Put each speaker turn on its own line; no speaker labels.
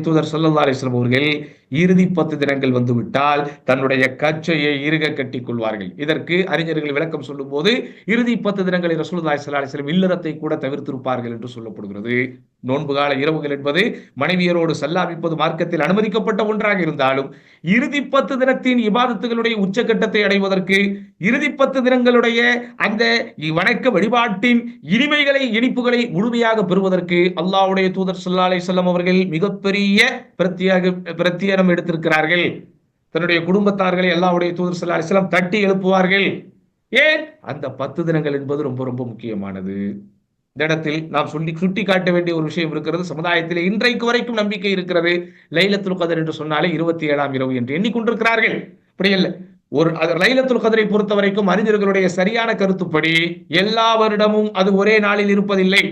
தூதர் சல்லா அலிஸ்லாம் அவர்கள் இறுதி பத்து தினங்கள் வந்துவிட்டால் தன்னுடைய கச்சையை இருக கட்டிக் கொள்வார்கள். இதற்கு அறிஞர்கள் விளக்கம் சொல்லும் போது இறுதி பத்து தினங்களில் ரசூலுல்லாய் சல்லாஹிஸ்லம் இல்லறத்தை கூட தவிர்த்திருப்பார்கள் என்று சொல்லப்படுகிறது. நோன்பு கால இரவுகள் என்பது மனைவியரோடு சல்லாபிப்பது மார்க்கத்தில் அனுமதிக்கப்பட்ட ஒன்றாக இருந்தாலும் இறுதி பத்து தினத்தின் இபாதத்துகளுடைய உச்சகட்டத்தை அடைவதற்கு இறுதி பத்து தினங்களுடைய அந்த வணக்க வழிபாட்டின் இனிமைகளை இனிப்புகளை முழுமையாக பெறுவதற்கு அல்லாவுடைய தூதர் ஸல்லல்லாஹு அலைஹி வஸல்லம் அவர்கள் மிகப்பெரிய பிரத்யேக நேரம் எடுத்திருக்கிறார்கள். தன்னுடைய குடும்பத்தார்களை எல்லாவுடைய தூதர் சல்லா அலிஸ்லாம் தட்டி எழுப்புவார்கள். ஏன்? அந்த பத்து தினங்கள் என்பது ரொம்ப ரொம்ப முக்கியமானது. இந்த இடத்தில் நாம் சொல்லி சுட்டி காட்ட வேண்டிய ஒரு விஷயம் இருக்கிறது. சமுதாயத்தில் இன்றைக்கு வரைக்கும் நம்பிக்கை இருக்கிறது. லைலத்துல் கதர் என்று சொன்னாலே இருபத்தி ஏழாம் இரவு என்று எண்ணிக்கொண்டிருக்கிறார்கள். அப்படி இல்லை ஒரு அது லைலத்துல் கதரை பொறுத்த வரைக்கும் அறிஞர்களுடைய சரியான கருத்துப்படி எல்லா வருடமும் அது ஒரே நாளில் இருப்பதில்லை.